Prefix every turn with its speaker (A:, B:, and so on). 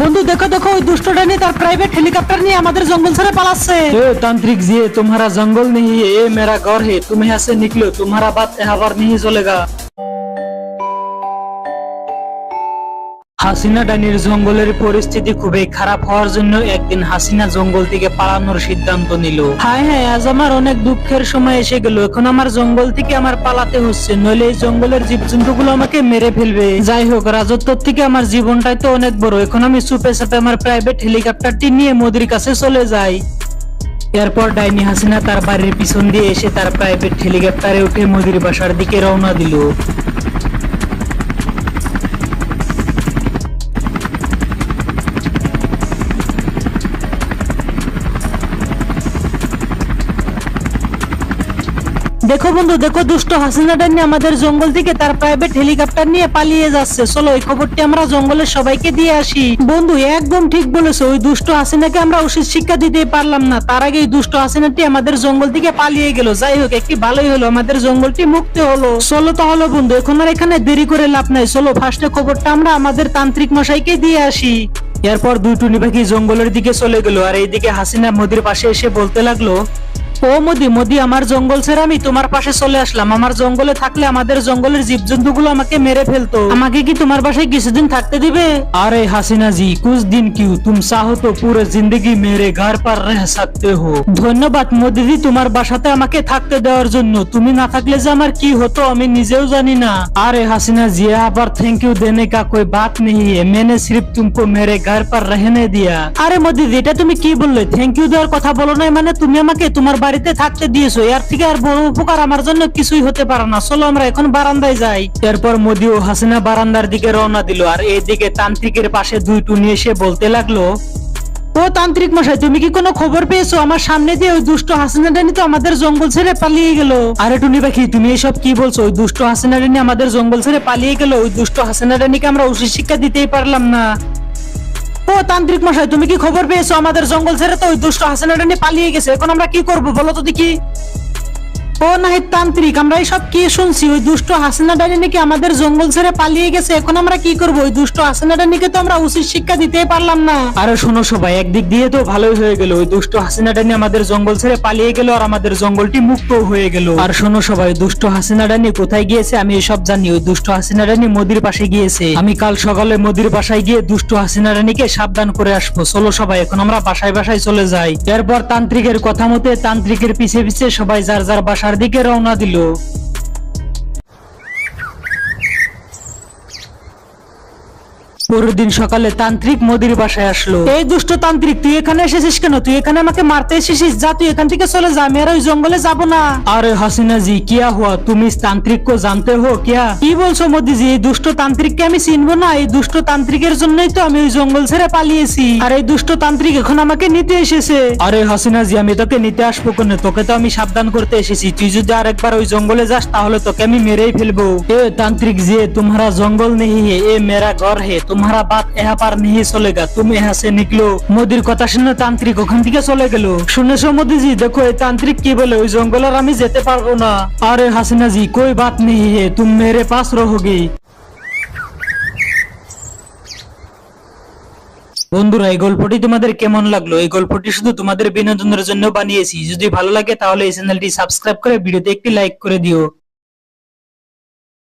A: বন্ধু দেখো দেখো ওই দুষ্টটা নিয়ে তার প্রাইভেট হেলিকপ্টার নিয়ে আমাদের জঙ্গল ছেড়ে পালাচ্ছে
B: ए तांत्रिक जी तुम्हारा जंगल नहीं है ये मेरा घर है तुम यहाँ से निकलो तुम्हारा बात यहाँ पर नहीं चलेगा হাসিনা ডানির জঙ্গলের পরিস্থিতি খুবই খারাপ হওয়ার জন্য একদিন হাসিনা জঙ্গল থেকে পালানোর সিদ্ধান্ত নিল। হায় হায়, আজ আমার অনেক দুঃখের সময় এসে গেল। এখন আমার জঙ্গল থেকে আমার পালাতে হচ্ছে, নইলে এই জঙ্গলের জীবজন্তুগুলো আমাকে মেরে ফেলবে। যাই হোক, রাজত্ব থেকে আমার জীবনটাই তো অনেক বড়। এখন আমি চুপে চাপে আমার প্রাইভেট হেলিকপ্টারটি নিয়ে মোদির কাছে চলে যাই। এরপর ডাইনি হাসিনা তার বাড়ির পিছন দিয়ে এসে তার প্রাইভেট হেলিকপ্টারে উঠে মোদির বাসার দিকে রওনা দিল।
A: দেখো বন্ধু, দেখো দুষ্ট হাসিনাটা নিয়ে আমাদের জঙ্গল থেকে তার প্রাইভেট হেলিকপ্টার নিয়ে পালিয়ে যাচ্ছে। চলো ওই খবরটি আমরা জঙ্গলের সবাইকে দিয়ে আসি। বন্ধু, একদম ঠিক বলেছ, ওই দুষ্ট হাসিনাকে আমরা উচিত শিক্ষা দিতে পারলাম না। তার আগে এই দুষ্ট হাসিনাটি আমাদের জঙ্গল থেকে পালিয়ে গেল। যাই হোক, একটি ভালোই হলো, আমাদের জঙ্গলটি মুক্ত হলো। চলো তাহলে বন্ধু, এখন আর এখানে দেরি করে লাভ নাই। চলো ফার্স্টে খবরটা আমরা আমাদের তান্ত্রিক মশাইকে দিয়ে আসি।
B: এরপর দুই টুনি পাখি জঙ্গলের দিকে চলে গেল। আর এইদিকে হাসিনা মোদির পাশে এসে বলতে লাগল
A: ও মোদি মোদি আমার জঙ্গল ছেড়ে আমি তোমার পাশে চলে আসলাম আমার জঙ্গলে থাকলে আমাদের জঙ্গলের জীবজন্তুগুলো আমাকে মেরে ফেলতো আমাকে কি তোমার বাসায় কিছুদিন থাকতে দিবে
B: अरे हसीना जी कुछ दिन क्यों तुम चाहो तो पूरे जिंदगी मेरे घर पर रह सकते हो
A: ধন্যবাদ মোদিদি তোমার বাসাতে আমাকে থাকতে দেওয়ার জন্য তুমি না থাকলে যে আমার কি হতো আমি নিজেও জানি না
B: अरे हसीना जी यहाँ पर थैंक यू देने का कोई बात नहीं है मैंने सिर्फ तुमको मेरे घर पर रहने दिया
A: আরে মোদিদি এটা তুমি কি বললে থ্যাংক ইউ দেওয়ার কথা বলো নাই মানে তুমি আমাকে তোমার বাড়িতে থাকতে দিয়েছ, এর থেকে আর বড় উপকার আমার জন্য কিছুই হতে পারে না। চলো আমরা এখন বারান্দায় যাই।
B: এরপর মোদি ও হাসিনা বারান্দার দিকে রওনা দিল, আর এইদিকে তান্ত্রিকের পাশে দুই টুনি এসে বলতে লাগল,
A: ও তান্ত্রিক মশাই, তুমি কি কোনো খবর পেয়েছ? আমার সামনে দিয়ে ওই দুষ্ট হাসিনা ডানি তো আমাদের জঙ্গল ছেড়ে পালিয়ে গেল।
B: আরে টুনি পাখি, তুমি এসব কি বলছো? ওই দুষ্ট হাসিনা রানী আমাদের জঙ্গল ছেড়ে পালিয়ে গেল। ওই দুষ্ট হাসিনা রানীকে আমরা উচিত শিক্ষা দিতেই পারলাম না।
A: ও, তান্ত্রিক মশাই, তুমি কি খবর পেয়েছ? আমাদের জঙ্গল ছেড়ে তো ওই দুষ্ট হাসিনা নিয়ে পালিয়ে গেছে। এখন আমরা কি করব? বলো তো দেখি। ও নাহি তান্ত্রিক আমরা কি শুনছি? ওই দুষ্ট হাসিনা ডানি নাকি আমাদের জঙ্গল ছেড়ে পালিয়ে গেছে? এখন আমরা কি করব? ওই দুষ্ট হাসিনা তো আমরা উচিত শিক্ষা দিতেই পারলাম না।
B: আরে শোনো সবাই একদিক দিয়ে তো ভালোই হয়ে গেল। ওই দুষ্ট হাসিনা আমাদের জঙ্গল ছেড়ে পালিয়ে গেল আর আমাদের জঙ্গলটি মুক্ত হয়ে গেল। আর শোনো সবাই দুষ্ট হাসিনা কোথায় গিয়েছে? আমি এসব জানি। ওই দুষ্ট হাসিনা ডানি মোদির পাশে গিয়েছে। আমি কাল সকালে মোদির বাসায় গিয়ে দুষ্ট হাসিনা রানীকে সাবধান করে আসব। চলো সবাই এখন আমরা বাসায় বাসায় চলে যাই। এরপর তান্ত্রিকের কথা মতে তান্ত্রিকের পিছে পিছে সবাই যার যার বাসার দিকে রওনা পরদিন সকালে তান্ত্রিক মোদির বাসায় আসলো।
A: এই দুষ্ট তান্ত্রিক, তুই এখানে এসেছিস কেন? তুই এখানে আমাকে মারতে এসেছিস? যা, তুই এখান থেকে চলে যা, আমি আর ওই জঙ্গলে যাব না।
B: আরে হাসিনা জি কিয়া হওয়া তুমি তান্ত্রিক কো জানতে হো, কিয়া?
A: কি বলছো মোদিজি, এই দুষ্ট তান্ত্রিক কে আমি চিনবো না? এই দুষ্ট তান্ত্রিকের জন্যই তো আমি ওই জঙ্গল ছেড়ে পালিয়েছি। আর এই দুষ্ট তান্ত্রিক এখন আমাকে নিতে এসেছে।
B: আরে হাসিনা জি আমি তোকে নিতে আসব কেন? তোকে তো আমি সাবধান করতে এসেছি। তুই যদি আরেকবার ওই জঙ্গলে যাস, তাহলে তোকে আমি মেরেই ফেলব। এ তান্ত্রিক জি তোমরা জঙ্গল নেই হে, এ মেরা ঘর হে, তোমার तुम्हारा बात यहाँ पर नहीं चलेगा तुम यहाँ से निकलो মোদির কথা শুনে তান্ত্রিক ওখান থেকে চলে গেল শুনেছো মোদিজি দেখো এই তান্ত্রিক কি বলে ওই জঙ্গল আর আমি যেতে পারবো না আরে হাসিনা জি कोई बात नहीं है तुम मेरे पास रहोगी বন্ধুরা এই গল্পটি তোমাদের কেমন লাগলো এই গল্পটি শুধু তোমাদের বিনোদনের জন্য বানিয়েছি যদি ভালো লাগে তাহলে এই চ্যানেলটি সাবস্ক্রাইব করে ভিডিওতে একটি লাইক করে দিও